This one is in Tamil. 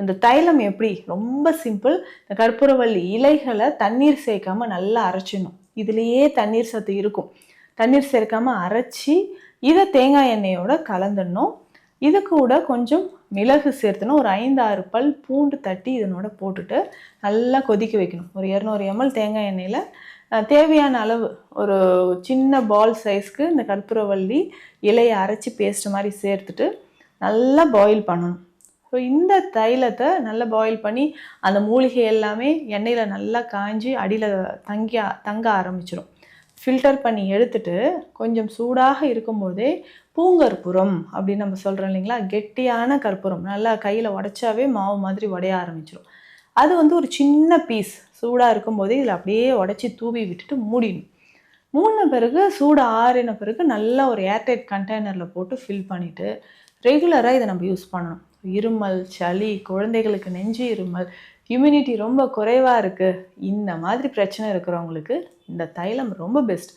இந்த தைலம் எப்படி? ரொம்ப சிம்பிள் இந்த கற்பூரவள்ளி இலைகளை தண்ணீர் சேர்க்காம நல்லா அரைச்சிடணும். இதுலேயே தண்ணீர் சத்து இருக்கும். தண்ணீர் சேர்க்காம அரைச்சி இதை தேங்காய் எண்ணெயோட கலந்துடணும். இது கூட கொஞ்சம் மிளகு சேர்த்துணும் ஒரு ஐந்து ஆறு பல் பூண்டு தட்டி இதனோட போட்டுட்டு நல்லா கொதிக்க வைக்கணும். ஒரு இரநூறு எம்எல் தேங்காய் எண்ணெயில். தேவையான அளவு ஒரு சின்ன பால் சைஸ்க்கு இந்த கற்பூரவள்ளி இலையை அரைச்சி பேஸ்ட் மாதிரி சேர்த்துட்டு நல்லா பாயில் பண்ணணும். ஸோ இந்த தைலத்தை நல்லா பாயில் பண்ணி அந்த மூலிகை எல்லாமே எண்ணெயில் நல்லா காய்ஞ்சி அடியில் தங்கி தங்க ஆரம்பிச்சிடும் ஃபில்டர் பண்ணி எடுத்துட்டு கொஞ்சம் சூடாக இருக்கும்போதே பூங்கற்புரம் அப்படின்னு நம்ம சொல்கிறோம் இல்லைங்களா? கெட்டியான கற்பூரம். நல்லா கையில் உடைச்சாவே மாவு மாதிரி உடைய ஆரம்பிச்சிடும் அது வந்து ஒரு சின்ன பீஸ் சூடாக இருக்கும்போதே இதில் அப்படியே உடச்சி தூவி விட்டுட்டு மூடிடணும். மூடின பிறகு சூடு ஆறின பிறகு நல்லா ஒரு ஏர்டைட் கண்டெய்னரில் போட்டு ஃபில் பண்ணிவிட்டு ரெகுலராக இதை நம்ம யூஸ் பண்ணணும். இருமல் சளி குழந்தைகளுக்கு நெஞ்சு இருமல் இம்யூனிட்டி ரொம்ப குறைவாக இருக்குது இந்த மாதிரி பிரச்சனை இருக்கிறவங்களுக்கு இந்த தைலம் ரொம்ப பெஸ்ட்